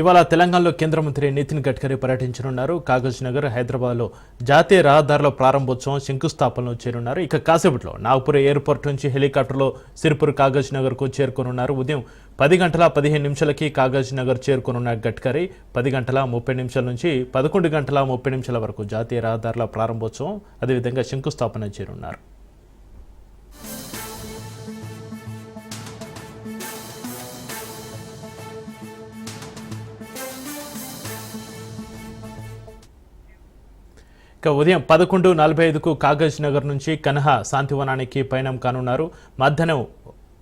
ఇవాళ తెలంగాణలో కేంద్ర మంత్రి నితిన్ గడ్కరీ పర్యటించనున్నారు. కాగజ్ నగర్ హైదరాబాద్లో జాతీయ రహదారుల ప్రారంభోత్సవం శంకుస్థాపనలో చేరున్నారు. ఇక కాసేపట్లో నాగపూర్ ఎయిర్పోర్ట్ నుంచి హెలికాప్టర్లో సిరిపూర్ కాగజ్ నగర్కు చేరుకోనున్నారు. ఉదయం పది గంటల పదిహేను నిమిషాలకి కాగజ్ నగర్ చేరుకోనున్న గడ్కరీ పది గంటల ముప్పై నిమిషాల నుంచి పదకొండు గంటల ముప్పై నిమిషాల వరకు జాతీయ రహదారుల ప్రారంభోత్సవం అదేవిధంగా శంకుస్థాపన చేరున్నారు. ఇక ఉదయం పదకొండు నలభై ఐదుకు కాగజ్ నగర్ నుంచి కన్హా శాంతివనానికి పయనం కానున్నారు. మధ్యాహ్నం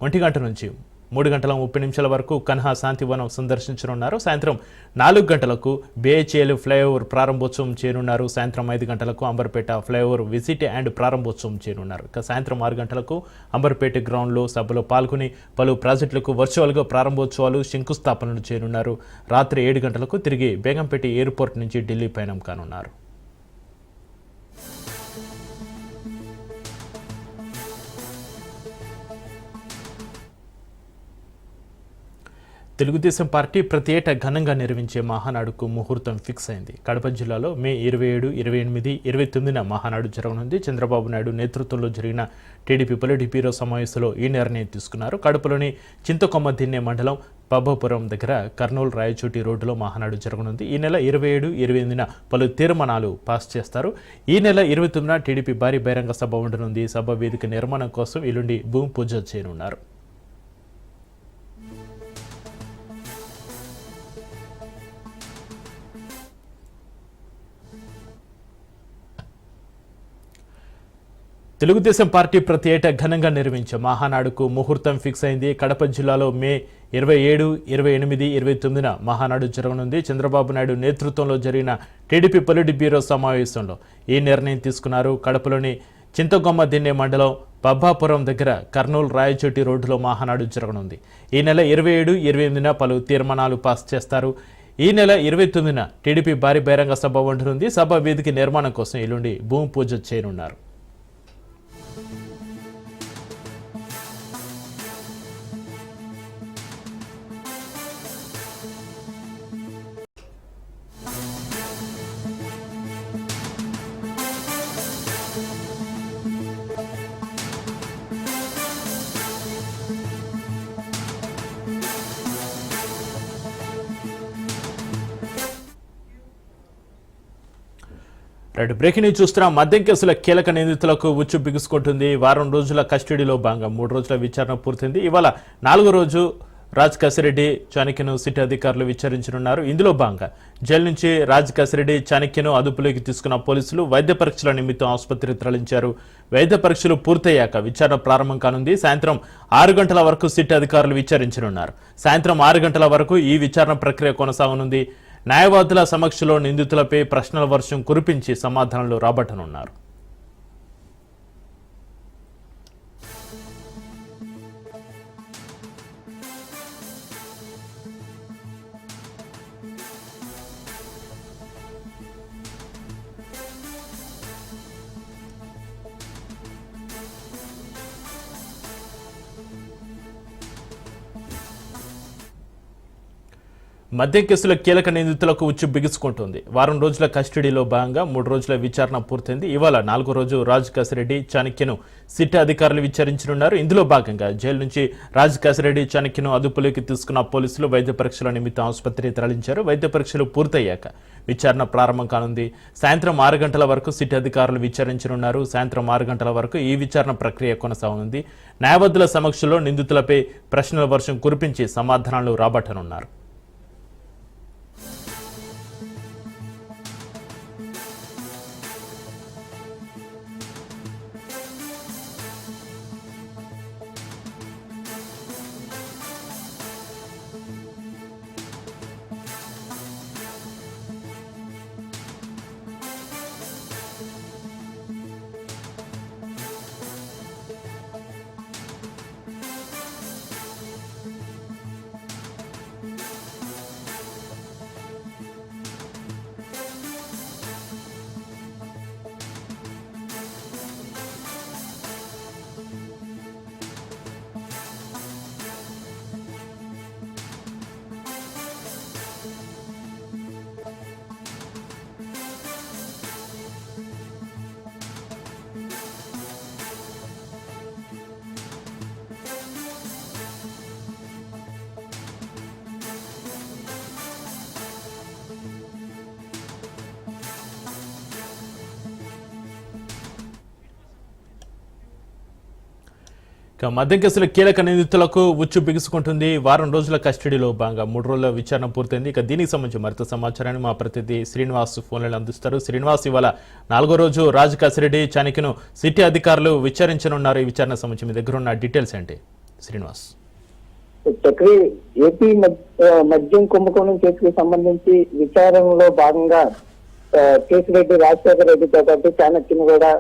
ఒంటి గంట నుంచి మూడు గంటల ముప్పై నిమిషాల వరకు కన్హా శాంతివనం సందర్శించనున్నారు. సాయంత్రం నాలుగు గంటలకు బిహెచ్ఎల్ ఫ్లైఓవర్ ప్రారంభోత్సవం చేరున్నారు సాయంత్రం ఐదు గంటలకు అంబర్పేట ఫ్లైఓవర్ విజిట్ అండ్ ప్రారంభోత్సవం చేరున్నారు ఇక సాయంత్రం ఆరు గంటలకు అంబర్పేట గ్రౌండ్లో సభలో పాల్గొని పలు ప్రాజెక్టులకు వర్చువల్గా ప్రారంభోత్సవాలు శంకుస్థాపనలు చేరున్నారు రాత్రి ఏడు గంటలకు తిరిగి బేగంపేట ఎయిర్పోర్ట్ నుంచి ఢిల్లీ పయనం కానున్నారు. తెలుగుదేశం పార్టీ ప్రతి ఏటా ఘనంగా నిర్వహించే మహానాడుకు ముహూర్తం ఫిక్స్ అయింది. కడప జిల్లాలో మే ఇరవై ఏడు ఇరవై ఎనిమిది ఇరవై తొమ్మిదిన మహానాడు జరగనుంది. చంద్రబాబు నాయుడు నేతృత్వంలో జరిగిన టీడీపీ పొలిటి బ్యూరో సమావేశంలో ఈ నిర్ణయం తీసుకున్నారు. కడపలోని చింతకొమ్మ దిన్నే మండలం పబ్బపురం దగ్గర కర్నూలు రాయచోటి రోడ్డులో మహానాడు జరగనుంది. ఈ నెల ఇరవై ఏడు ఇరవై ఎనిమిదిన పలు తీర్మానాలు పాస్ చేస్తారు. ఈ నెల ఇరవై తొమ్మిదిన టీడీపీ భారీ బహిరంగ సభ ఉండనుంది. సభ వేదిక నిర్మాణం కోసం ఎల్లుండి భూమి పూజ చేయనున్నారు. తెలుగుదేశం పార్టీ ప్రతి ఏటా ఘనంగా నిర్వహించే మహానాడుకు ముహూర్తం ఫిక్స్ అయింది. కడప జిల్లాలో మే ఇరవై ఏడు ఇరవై ఎనిమిది ఇరవై తొమ్మిదిన మహానాడు జరగనుంది. చంద్రబాబు నాయుడు నేతృత్వంలో జరిగిన టీడీపీ పొలిట్ బ్యూరో సమావేశంలో ఈ నిర్ణయం తీసుకున్నారు. కడపలోని చింతగొమ్మ దిన్నే మండలం బబ్బాపురం దగ్గర కర్నూలు రాయచోటి రోడ్డులో మహానాడు జరగనుంది. ఈ నెల ఇరవై ఏడు ఇరవై ఎనిమిదిన పలు తీర్మానాలు పాస్ చేస్తారు. ఈ నెల ఇరవై తొమ్మిదిన టీడీపీ భారీ బహిరంగ సభ ఉండనుంది. సభ వేదిక నిర్మాణం కోసం ఎల్లుండి భూమి పూజ చేయనున్నారు. రైట్ బ్రేకింగ్ న్యూస్ చూస్తున్నా. మద్యం కేసుల కీలక నిందితులకు ఉచ్చు బిగుసుకుంటుంది వారం రోజుల కస్టడీలో భాగంగా మూడు రోజుల విచారణ పూర్తయింది. ఇవాళ నాలుగో రోజు రాజ్ కసిరెడ్డి చాణక్యను సిటీ అధికారులు విచారించనున్నారు. ఇందులో భాగంగా జైలు నుంచి రాజ్ కసిరెడ్డి చాణక్యను అదుపులోకి తీసుకున్న పోలీసులు వైద్య పరీక్షల నిమిత్తం ఆసుపత్రి తరలించారు. వైద్య పరీక్షలు పూర్తయ్యాక విచారణ ప్రారంభం కానుంది. సాయంత్రం ఆరు గంటల వరకు సిటీ అధికారులు విచారించనున్నారు. సాయంత్రం ఆరు గంటల వరకు ఈ విచారణ ప్రక్రియ కొనసాగనుంది. న్యాయవాదుల సమక్షంలో నిందితులపై ప్రశ్నల వర్షం కురిపించి సమాధానాలు రాబట్టనున్నారు. మద్యం కేసులో కీలక నిందితులకు ఉచ్చు బిగుసుకుంటుంది. వారం రోజుల కస్టడీలో భాగంగా మూడు రోజుల విచారణ పూర్తయింది. ఇవాళ నాలుగో రోజు రాజ్ కసిరెడ్డి చాణక్యను సిట్ అధికారులు విచారించనున్నారు. ఇందులో భాగంగా జైలు నుంచి రాజ్ కసిరెడ్డి చాణక్యను అదుపులోకి తీసుకున్న పోలీసులు వైద్య పరీక్షల నిమిత్తం ఆసుపత్రి తరలించారు. వైద్య పరీక్షలు పూర్తయ్యాక విచారణ ప్రారంభం కానుంది. సాయంత్రం ఆరు గంటల వరకు సిట్ అధికారులు విచారించనున్నారు. సాయంత్రం ఆరు గంటల వరకు ఈ విచారణ ప్రక్రియ కొనసాగనుంది. న్యాయవాదుల సమక్షంలో నిందితులపై ప్రశ్నల వర్షం కురిపించి సమాధానాలు రాబట్టనున్నారు. ఇక మద్యం కేసులో కీలక నిందితులకు ఉచ్చు బిగుసుకుంటుంది. వారం రోజుల కస్టడీలో భాగంగా మూడు రోజుల విచారణ పూర్తయింది. ఇక దీనికి సంబంధించి మరింత సమాచారాన్ని మా ప్రతినిధి శ్రీనివాస్ ఫోన్లలో అందిస్తారు. శ్రీనివాస్ ఇవాళ నాలుగో రోజు రాజు కసిరెడ్డి చాణిక్యను సిటీ అధికారులు విచారించనున్నారు. ఈ విచారణ సంబంధించి మీ దగ్గర ఉన్న డీటెయిల్స్ ఏంటి? శ్రీనివాస్. చక్రి ఏపీ మద్యం కుంభకోణం కేసుకు సంబంధించి విచారణలో భాగంగా కేసిరెడ్డి రాజశేఖర రెడ్డితో పాటు చాణక్యను కూడా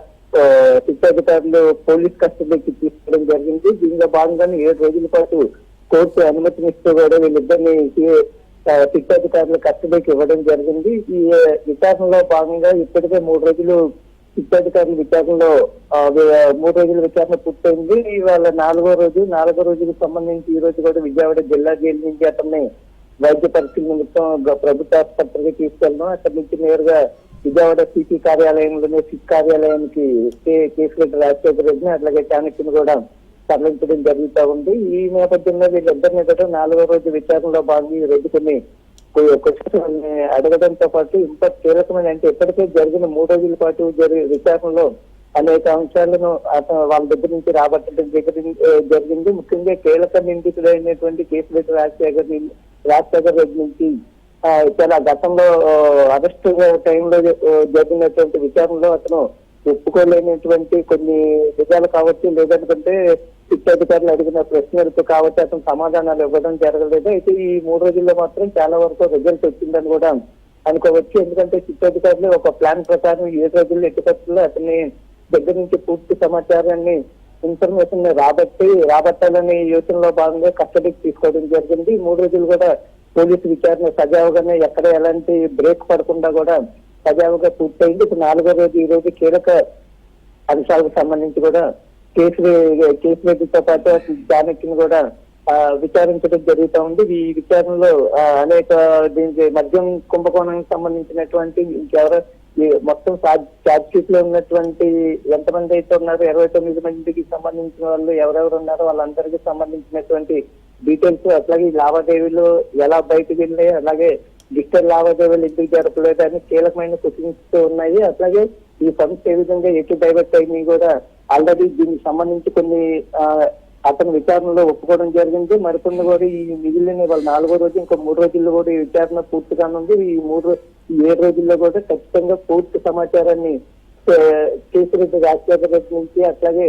శిక్షాధికారులు పోలీస్ కస్టడీకి తీసుకోవడం జరిగింది. దీనిలో భాగంగానే ఏడు రోజుల పాటు కోర్టు అనుమతినిస్తూ కూడా వీళ్ళిద్దరిని ఆ, శిక్షాధికారులు కస్టడీకి ఇవ్వడం జరిగింది. ఈ విచారణలో భాగంగా ఇప్పటికే మూడు రోజులు శిక్షాధికారుల విచారణలో మూడు రోజుల విచారణ పూర్తయింది. ఇవాళ నాలుగో రోజు నాలుగో రోజుకి సంబంధించి ఈ రోజు కూడా విజయవాడ జిల్లా జైలు నుంచి అతన్ని వైద్య పరీక్షల నిమిత్తం ప్రభుత్వ ఆసుపత్రికి తీసుకెళ్ళడం అక్కడి నుంచి నేరుగా విజయవాడ సిటీ కార్యాలయంలోనే సిట్ కార్యాలయానికి కే- లెటర్ రాజశేఖర రెడ్డిని అట్లాగే చాణక్యని కూడా తరలించడం జరుగుతూ ఉంది. ఈ నేపథ్యంలో వీళ్ళిద్దరిని కూడా నాలుగో రోజు విచారణలో భాగంగా ఈ రోజు కొన్ని క్వశ్చన్స్ అడగడంతో పాటు ఇంత కీలకమైన అంటే ఇప్పటికే జరిగిన మూడు రోజుల పాటు జరిగే విచారణలో అనేక అంశాలను వాళ్ళ దగ్గర నుంచి రాబట్టడం జరిగింది జరిగింది. ముఖ్యంగా కీలక నిందితుడైనటువంటి కేసులెట్టి రాజశేఖర్ రెడ్డి- రాజశేఖర్ రెడ్డి నుంచి చాలా గతంలో అరెస్ట్ టైంలో జరిగినటువంటి విచారణలో అతను ఒప్పుకోలేనటువంటి కొన్ని విధాలు కావచ్చు లేదనుకుంటే అధికారులు అడిగిన ప్రశ్నలకు కావచ్చు అతను సమాధానాలు ఇవ్వడం జరగలేదు. అయితే ఈ మూడు రోజుల్లో మాత్రం చాలా వరకు రిజల్ట్ వచ్చిందని కూడా అనుకోవచ్చు. ఎందుకంటే శిక్షాధికారులు ఒక ప్లాన్ ప్రకారం ఏడు రోజుల్లో ఎట్టి పరిస్థితుల్లో అతన్ని దగ్గర నుంచి పూర్తి సమాచారాన్ని ఇన్ఫర్మేషన్ రాబట్టి రాబట్టాలనే యోచనలో భాగంగా కస్టడీకి తీసుకోవడం జరిగింది. ఈ మూడు రోజులు కూడా పోలీసు విచారణ సజావుగానే ఎక్కడ ఎలాంటి బ్రేక్ పడకుండా కూడా సజావుగా పూర్తయింది. ఇప్పుడు నాలుగో రోజు ఈ రోజు కీలక అంశాలకు సంబంధించి కూడా కేసు కేసు రెడ్డితో పాటు జానకిని కూడా విచారించడం జరుగుతూ ఉంది. ఈ విచారణలో అనేక దీనికి మద్యం కుంభకోణానికి సంబంధించినటువంటి ఇంకెవరో మొత్తం ఛార్జ్ షీట్లో ఉన్నటువంటి ఎంతమంది అయితే ఉన్నారో ఇరవై తొమ్మిది మందికి సంబంధించిన వాళ్ళు ఎవరెవరు ఉన్నారో వాళ్ళందరికీ సంబంధించినటువంటి డీటెయిల్స్ అట్లాగే ఈ లావాదేవీలు ఎలా బయటకు వెళ్ళాయి అలాగే డిజిటల్ లావాదేవీలు ఎందుకు జరపలేదు అని కీలకమైన క్వశ్చన్స్ ఉన్నాయి. అట్లాగే ఈ సంస్థ ఏ విధంగా ఎటు డైవర్ట్ అయింది కూడా ఆల్రెడీ దీనికి సంబంధించి కొన్ని అతని విచారణలో ఒప్పుకోవడం జరిగింది. మరికొన్ని కూడా ఈ మిగిలిన వాళ్ళ నాలుగో రోజు ఇంకా మూడు రోజుల్లో కూడా ఈ విచారణ పూర్తిగా ఉంది. ఈ మూడు ఏడు రోజుల్లో కూడా ఖచ్చితంగా పూర్తి సమాచారాన్ని ఆ, కేసిరెడ్డి రాజశేఖర రెడ్డి నుంచి అట్లాగే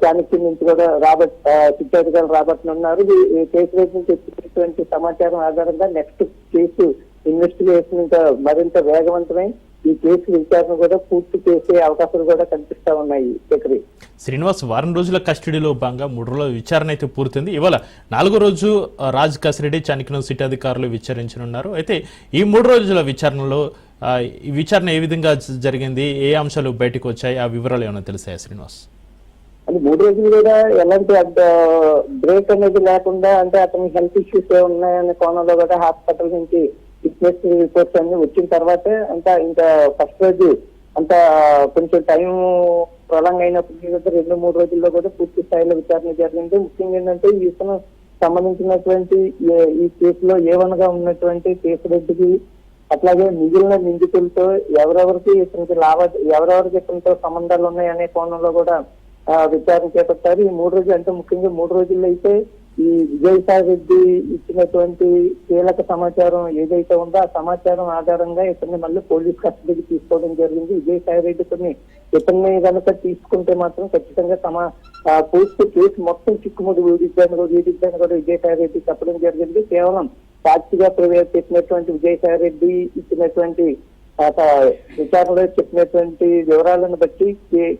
చాణక్యం నుంచి కూడా రాబట్ ఆ, శిక్షాధికారులు రాబట్టనున్నారు ఈ ఈ కేసిరెడ్డి నుంచి వచ్చినటువంటి సమాచారం ఆధారంగా నెక్స్ట్ కేసు ఇన్వెస్టిగేషన్ ఇంకా మరింత వేగవంతమై ఈ కేసు విచారణ కూడా పూర్తి చేసే అవకాశాలు కూడా కనిపిస్తా ఉన్నాయి చక్రి శ్రీనివాస్ వారం రోజుల కస్టడీలో భాగంగా మూడు రోజుల విచారణ అయితే పూర్తయింది. ఇవాళ నాలుగో రోజు రాజ్ కసిరెడ్డి చాణిక్యను సిటీ అధికారులు విచారించనున్నారు. అయితే ఈ మూడు రోజుల విచారణలో ఈ విచారణ ఏ విధంగా జరిగింది ఏ అంశాలు బయటకు వచ్చాయి? ఆ వివరాలు ఏమైనా తెలిసాయా శ్రీనివాస్? అది మూడు రోజులు కూడా ఎలాంటి బ్రేక్ అనేది లేకుండా అంటే అతనికి హెల్త్ ఇష్యూస్ ఉన్నాయనే కోణంలో కూడా హాస్పిటల్ నుంచి ఫిట్నెస్ రిపోర్ట్స్ అన్ని వచ్చిన తర్వాతే అంతా ఇంకా ఫస్ట్ రోజు అంత కొంచెం టైం ప్రొలాంగ్ అయినప్పటికీ కూడా రెండు మూడు రోజుల్లో కూడా పూర్తి స్థాయిలో విచారణ జరిగింది. ముఖ్యంగా ఏంటంటే ఈ ఇతను సంబంధించినటువంటి ఈ కేసులో ఏవనగా ఉన్నటువంటి కేసురెడ్డికి అట్లాగే మిగిలిన నిందితులతో ఎవరెవరికి ఇతనికి లావా ఎవరెవరికి ఇతనితో సంబంధాలు ఉన్నాయనే కోణంలో కూడా విచారణ చేపట్టారు. ఈ మూడు రోజులు అంటే ముఖ్యంగా మూడు రోజుల్లో అయితే ఈ విజయసాయి రెడ్డి ఇచ్చినటువంటి కీలక సమాచారం ఏదైతే ఉందో ఆ సమాచారం ఆధారంగా ఇతన్ని మళ్ళీ పోలీస్ కస్టడీకి తీసుకోవడం జరిగింది. విజయసాయి రెడ్డి కొన్ని ఇతన్ని కనుక తీసుకుంటే మాత్రం ఖచ్చితంగా సమా పూర్తి కేసు మొత్తం చిక్కుముడి వీడిద్దాన్ని కూడా వీడిద్దాన్ని కూడా విజయసాయి రెడ్డి చెప్పడం జరిగింది. కేవలం సాక్షిగా ప్రవేశపెట్టినటువంటి విజయసాయి రెడ్డి ఇచ్చినటువంటి విచారణలో చెప్పినటువంటి వివరాలను బట్టి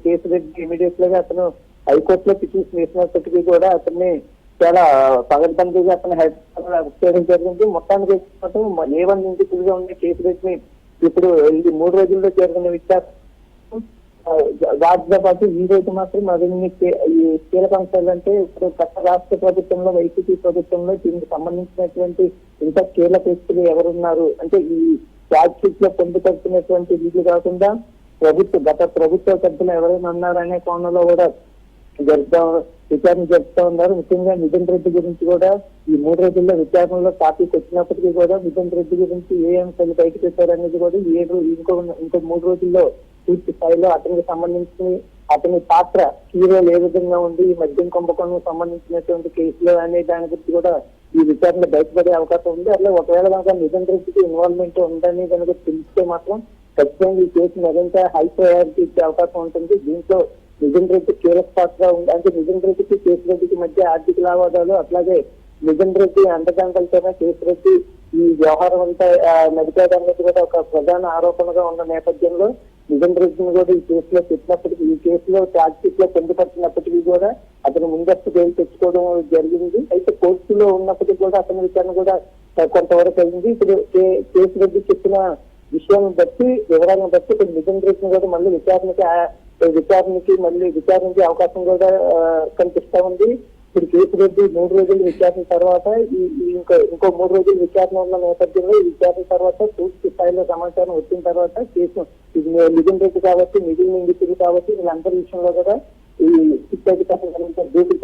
కేసు రెడ్డి ఇమీడియట్గా అతను హైకోర్టులో పిటిషన్ వేసినప్పటికీ కూడా అతన్ని చాలా పగడ్బందీగా అతను హైదరాబాద్ చేయడం జరిగింది. మొత్తానికి మాత్రం ఏ వన్ నిందితులుగా ఉన్న కేసు రెడ్డిని ఇప్పుడు ఇది మూడు రోజుల్లో జరిగిన విచారణ వాటితో పాటు ఈ రోజు మాత్రం మరిన్ని ఈ కీలక అంశాలు అంటే ఇప్పుడు గత రాష్ట్ర ప్రభుత్వంలో వైసీపీ ప్రభుత్వంలో దీనికి సంబంధించినటువంటి ఇంకా కీలక వ్యక్తులు ఎవరున్నారు? అంటే ఈ ఛార్జ్లో పొందుపరిచినటువంటి వీళ్ళు కాకుండా ప్రభుత్వ గత ప్రభుత్వ సభ్యులు ఎవరైనా ఉన్నారనే కోణంలో కూడా జరుపుతా విచారణ జరుపుతా ఉన్నారు. ముఖ్యంగా నితిన్ రెడ్డి గురించి కూడా ఈ మూడు రోజుల్లో విచారణలో టాపిక్ వచ్చినప్పటికీ కూడా నితిన్ రెడ్డి గురించి ఏ అంశాలు బయటకు వచ్చారనేది కూడా ఏ ఏడు ఇంకో ఇంకో మూడు రోజుల్లో పూర్తి స్థాయిలో అతనికి సంబంధించి అతని పాత్ర హీరో ఏ విధంగా ఉంది? ఈ మద్యం కుంభకోణం సంబంధించినటువంటి కేసులు అనే దాని గురించి కూడా ఈ విచారణ బయటపడే అవకాశం ఉంది. అట్లా ఒకవేళ కనుక నిజం రెడ్డికి ఇన్వాల్వ్మెంట్ ఉందని కనుక తెలిస్తే మాత్రం ఖచ్చితంగా ఈ కేసు మరింత హై ప్రయారిటీ ఇచ్చే అవకాశం ఉంటుంది. దీంట్లో నిజం రెడ్డి కీలక పాత్ర ఉంది. అంటే నిజం రెడ్డికి కేసు రెడ్డికి మధ్య ఆర్థిక లావాదేవీలు అట్లాగే నిజం రెడ్డి అండదండలతోనే కేసు రెడ్డి ఈ వ్యవహారం అంతా ఆ, కూడా ఒక ప్రధాన ఆరోపణగా ఉన్న నేపథ్యంలో నిజం రెడ్డిని కూడా ఈ కేసులో పెట్టినప్పటికీ ఈ కేసులో ఛార్జ్షీట్లో పొందుపరిచినప్పటికీ కూడా అతను ముందస్తు బెయిల్ తెచ్చుకోవడం జరిగింది. అయితే కోర్టులో ఉన్నప్పటికీ కూడా అతని విచారణ కూడా కొంతవరకు అయింది. ఇప్పుడు కే- కేసు రెడ్డి చెప్పిన విషయాన్ని బట్టి వివరాలను బట్టి ఇప్పుడు నిజం రెడ్డిని కూడా మళ్ళీ విచారణకి విచారణకి మళ్ళీ విచారణకి అవకాశం కూడా కనిపిస్తా ఉంది. ఇప్పుడు కేసు రెడ్డి మూడు రోజులు విచారణ తర్వాత ఇంకో ఇంకో మూడు రోజులు విచారణ ఉన్న నేపథ్యంలో విచారణ తర్వాత పూర్తి స్థాయిలో సమాచారం వచ్చిన తర్వాత కేసు ఇది నిజం రెడ్డి కాబట్టి నిధులు నిందితులు కాబట్టి వీళ్ళందరి విషయంలో కూడా ఈ సిట్ అధికారులు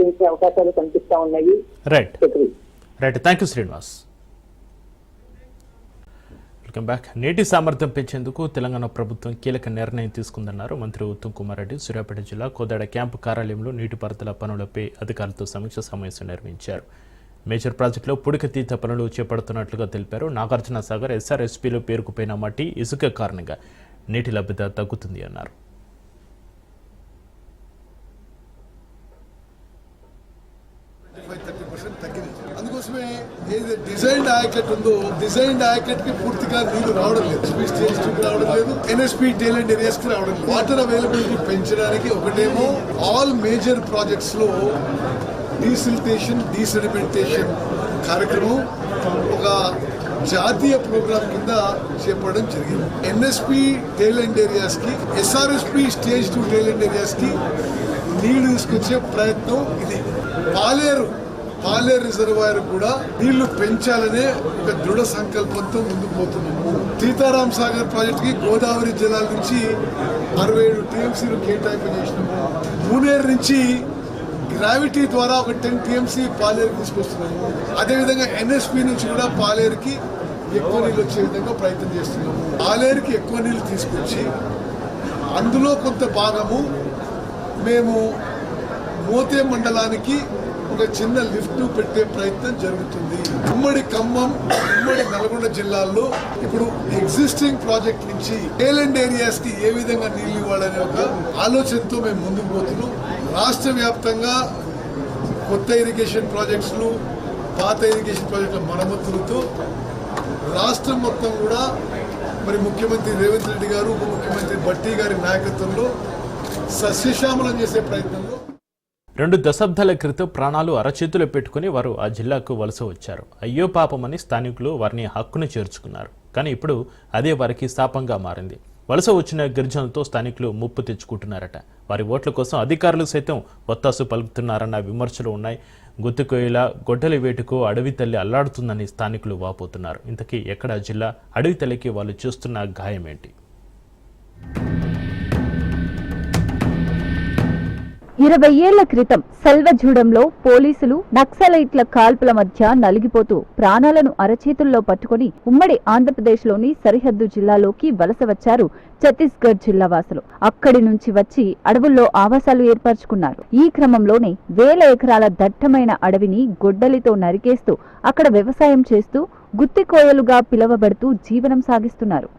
చేసే అవకాశాలు కనిపిస్తా ఉన్నాయి. Right right thank you Srinivas welcome back. నీటి సామర్థ్యం పెంచేందుకు తెలంగాణ ప్రభుత్వం కీలక నిర్ణయం తీసుకుందన్నారు మంత్రి ఉత్తమ్ కుమార్ రెడ్డి. సూర్యాపేట జిల్లా కోదాడ క్యాంపు కార్యాలయంలో నీటిపారుదల పనులపై అధికారులతో సమీక్ష సమావేశం నిర్వహించారు. మేజర్ ప్రాజెక్టులో పుడికతీత పనులు చేపడుతున్నట్లుగా తెలిపారు. నాగార్జున సాగర్ ఎస్ఆర్ఎస్పీలో పేరుకుపోయిన మట్టి ఇసుక కారణంగా నీటి లభ్యత తగ్గుతుంది అన్నారు. డిజైన్డ్ యాకెట్ ఉందో డిజైన్డ్ యాకెట్కి పూర్తిగా నీళ్ళు రావడం లేదు. ఎస్పీ స్టేజ్కి రావడం లేదు. ఎన్ఎస్పీ టైలెంట్ ఏరియాస్కి రావడం లేదు. వాటర్ అవైలబిలిటీ పెంచడానికి ఒకటేమో ఆల్ మేజర్ ప్రాజెక్ట్స్లో డీసిల్టేషన్ డీసెడిమెంటేషన్ కార్యక్రమం ఒక జాతీయ ప్రోగ్రామ్ కింద చేపడడం జరిగింది. NSP tail end ఏరియాస్కి SRSP stage two tail end ఏరియాస్కి నీళ్ళు తీసుకొచ్చే ప్రయత్నం ఇది. పాలేరు పాలేరు రిజర్వాయర్ కూడా నీళ్ళు పెంచాలనే ఒక దృఢ సంకల్పంతో ముందుకు పోతున్నాము సీతారాం సాగర్ ప్రాజెక్ట్కి గోదావరి జలాల నుంచి అరవై ఏడు టీఎంసీలు కేటాయింపు చేసినాము మూనేరు నుంచి గ్రావిటీ ద్వారా ఒక టెన్ టీఎంసీ పాలేరు తీసుకొస్తున్నాము అదేవిధంగా ఎన్ఎస్పి నుంచి కూడా పాలేరుకి ఎక్కువ నీళ్ళు వచ్చే విధంగా ప్రయత్నం చేస్తున్నాము పాలేరుకి ఎక్కువ నీళ్ళు తీసుకొచ్చి అందులో కొంత భాగము మేము మోతే మండలానికి ఒక చిన్న లిఫ్ట్ పెట్టే ప్రయత్నం జరుగుతుంది. ఉమ్మడి ఖమ్మం ఉమ్మడి నల్గొండ జిల్లాల్లో ఇప్పుడు ఎగ్జిస్టింగ్ ప్రాజెక్ట్ నుంచి టేలెంట్ ఏరియాస్కి ఏ విధంగా నీళ్ళు ఇవ్వాలనే ఒక ఆలోచనతో మేము ముందుకు పోతున్నాం. రాష్ట్ర వ్యాప్తంగా కొత్త ఇరిగేషన్ ప్రాజెక్ట్స్లు పాత ఇరిగేషన్ ప్రాజెక్టుల మరమ్మతులతో రాష్ట్రం మొత్తం కూడా మరి ముఖ్యమంత్రి రేవంత్ రెడ్డి గారు ఉప ముఖ్యమంత్రి భట్టి గారి నాయకత్వంలో సస్యశ్యామలం చేసే ప్రయత్నం రెండు దశాబ్దాల క్రితం ప్రాణాలు అరచేతిలో పెట్టుకుని వారు ఆ జిల్లాకు వలస వచ్చారు. అయ్యో పాపమని స్థానికులు వారిని హక్కును చేర్చుకున్నారు. కానీ ఇప్పుడు అదే వారికి శాపంగా మారింది. వలస వచ్చిన గిరిజనులతో స్థానికులు ముప్పు తెచ్చుకుంటున్నారట. వారి ఓట్ల కోసం అధికారులు సైతం ఒత్తాసు పలుకుతున్నారన్న విమర్శలు ఉన్నాయి. గుత్తుకోయిల గొడ్డలి వేటుకు అడవి తల్లి అల్లాడుతుందని స్థానికులు వాపోతున్నారు. ఇంతకీ ఎక్కడ జిల్లా అడవి తల్లికి వాళ్ళు చూస్తున్న గాయం ఏంటి ఇరవై ఏళ్ళ క్రితం సెల్వజూడంలో పోలీసులు నక్సలైట్ల కాల్పుల మధ్య నలిగిపోతూ ప్రాణాలను అరచేతుల్లో పట్టుకుని ఉమ్మడి ఆంధ్రప్రదేశ్లోని సరిహద్దు జిల్లాలోకి వలస వచ్చారు ఛత్తీస్గఢ్ జిల్లా వాసులు. అక్కడి నుంచి వచ్చి అడవుల్లో ఆవాసాలు ఏర్పరచుకున్నారు. ఈ క్రమంలోనే వేల ఎకరాల దట్టమైన అడవిని గొడ్డలితో నరికేస్తూ అక్కడ వ్యవసాయం చేస్తూ గుత్తికోయలుగా పిలవబడుతూ జీవనం సాగిస్తున్నారు.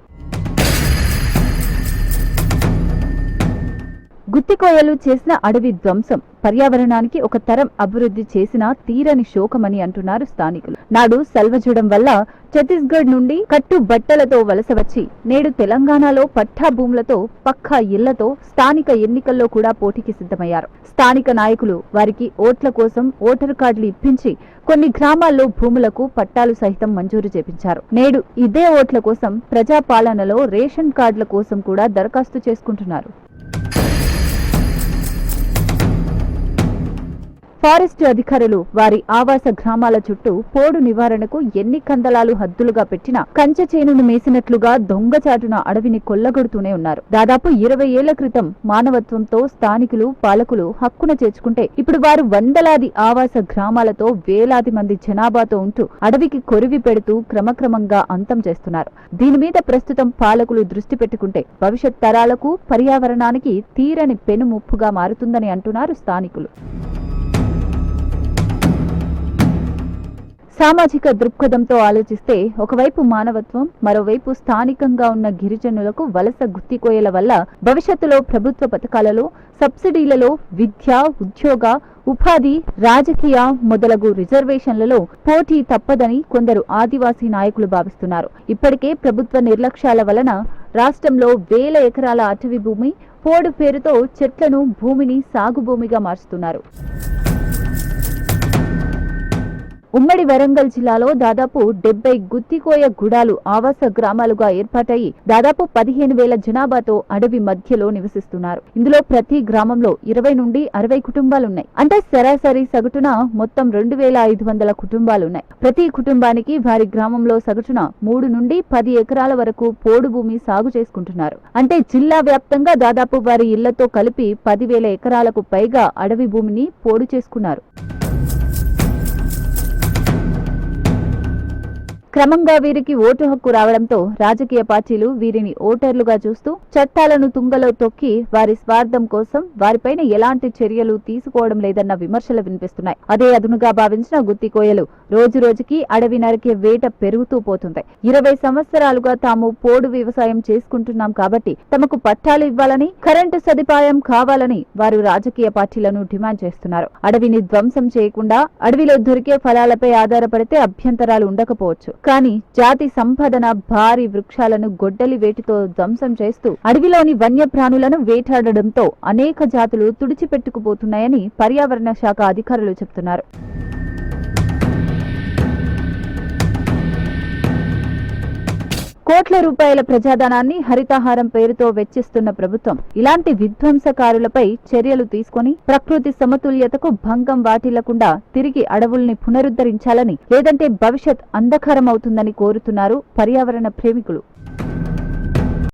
గుత్తికోయలు చేసిన అడవి ధ్వంసం. పర్యావరణానికి ఒక తరం అభివృద్ధి చేసిన తీరని శోకమని అంటున్నారు స్థానికులు. నాడు సెల్వజూడం వల్ల ఛత్తీస్గఢ్ నుండి కట్టు బట్టలతో వలస వచ్చి నేడు తెలంగాణలో పట్టా భూములతో పక్కా ఇళ్ళతో స్థానిక ఎన్నికల్లో కూడా పోటీకి సిద్ధమయ్యారు. స్థానిక నాయకులు వారికి ఓట్ల కోసం ఓటరు కార్డులు ఇప్పించి కొన్ని గ్రామాల్లో భూములకు పట్టాలు సహితం మంజూరు చేపించారు. నేడు ఇదే ఓట్ల కోసం ప్రజాపాలనలో రేషన్ కార్డుల కోసం కూడా దరఖాస్తు చేసుకుంటున్నారు. ఫారెస్ట్ అధికారులు వారి ఆవాస గ్రామాల చుట్టూ పోడు నివారణకు ఎన్ని కందలాలు హద్దులుగా పెట్టినా కంచె చేనును మేసినట్లుగా దొంగచాటున అడవిని కొల్లగొడుతూనే ఉన్నారు. దాదాపు ఇరవై ఏళ్ళ క్రితం మానవత్వంతో స్థానికులు పాలకులు హక్కున చేర్చుకుంటే ఇప్పుడు వారు వందలాది ఆవాస గ్రామాలతో వేలాది మంది జనాభాతో ఉంటూ అడవికి కొరివి పెడుతూ క్రమక్రమంగా అంతం చేస్తున్నారు. దీని మీద ప్రస్తుతం పాలకులు దృష్టి పెట్టుకుంటే భవిష్యత్ తరాలకు పర్యావరణానికి తీరని పెనుముప్పుగా మారుతుందని అంటున్నారు స్థానికులు. సామాజిక దృక్పథంతో ఆలోచిస్తే ఒకవైపు మానవత్వం మరోవైపు స్థానికంగా ఉన్న గిరిజనులకు వలస గుత్తికోయల వల్ల భవిష్యత్తులో ప్రభుత్వ పథకాలలో సబ్సిడీలలో విద్య ఉద్యోగ ఉపాధి రాజకీయ మొదలగు రిజర్వేషన్లలో పోటీ తప్పదని కొందరు ఆదివాసీ నాయకులు భావిస్తున్నారు. ఇప్పటికే ప్రభుత్వ నిర్లక్ష్యాల వలన రాష్ట్రంలో వేల ఎకరాల అటవీ భూమి పోడు పేరుతో చెట్లను భూమిని సాగు భూమిగా మారుస్తున్నారు ఉమ్మడి వరంగల్ జిల్లాలో దాదాపు డెబ్బై గుత్తికోయ గుడాలు ఆవాస గ్రామాలుగా ఏర్పాటయి దాదాపు పదిహేను వేల జనాభాతో అడవి మధ్యలో నివసిస్తున్నారు. ఇందులో ప్రతి గ్రామంలో ఇరవై నుండి అరవై కుటుంబాలున్నాయి. అంటే సరాసరి సగటున మొత్తం రెండు వేల ఐదు వందల కుటుంబాలున్నాయి. ప్రతి కుటుంబానికి వారి గ్రామంలో సగటున మూడు నుండి పది ఎకరాల వరకు పోడు భూమి సాగు చేసుకుంటున్నారు. అంటే జిల్లా వ్యాప్తంగా దాదాపు వారి ఇళ్ళతో కలిపి పదివేల ఎకరాలకు పైగా అడవి భూమిని పోడు చేసుకున్నారు. క్రమంగా వీరికి ఓటు హక్కు రావడంతో రాజకీయ పార్టీలు వీరిని ఓటర్లుగా చూస్తూ చట్టాలను తుంగలో తొక్కి వారి స్వార్థం కోసం వారిపైన ఎలాంటి చర్యలు తీసుకోవడం లేదన్న విమర్శలు వినిపిస్తున్నాయి. అదే అదునుగా భావించిన గుత్తికోయలు రోజు రోజుకి అడవి నరికే వేట పెరుగుతూ పోతుంది. ఇరవై సంవత్సరాలుగా తాము పోడు వ్యవసాయం చేసుకుంటున్నాం కాబట్టి తమకు పట్టాలు ఇవ్వాలని కరెంటు సదుపాయం కావాలని వారు రాజకీయ పార్టీలను డిమాండ్ చేస్తున్నారు. అడవిని ధ్వంసం చేయకుండా అడవిలో దొరికే ఫలాలపై ఆధారపడితే అభ్యంతరాలు ఉండకపోవచ్చు. కానీ జాతి సంపదన భారీ వృక్షాలను గొడ్డలి వేటితో ధ్వంసం చేస్తూ అడవిలోని వన్యప్రాణులను వేటాడడంతో అనేక జాతులు తుడిచిపెట్టుకుపోతున్నాయని పర్యావరణ శాఖ అధికారులు చెబుతున్నారు. కోట్ల రూపాయల ప్రజాధనాన్ని హరితహారం పేరుతో వెచ్చిస్తున్న ప్రభుత్వం ఇలాంటి విధ్వంసకారులపై చర్యలు తీసుకొని ప్రకృతి సమతుల్యతకు భంగం వాటిల్లకుండా తిరిగి అడవుల్ని పునరుద్ధరించాలని లేదంటే భవిష్యత్ అంధకారమవుతుందని కోరుతున్నారు పర్యావరణ ప్రేమికులు.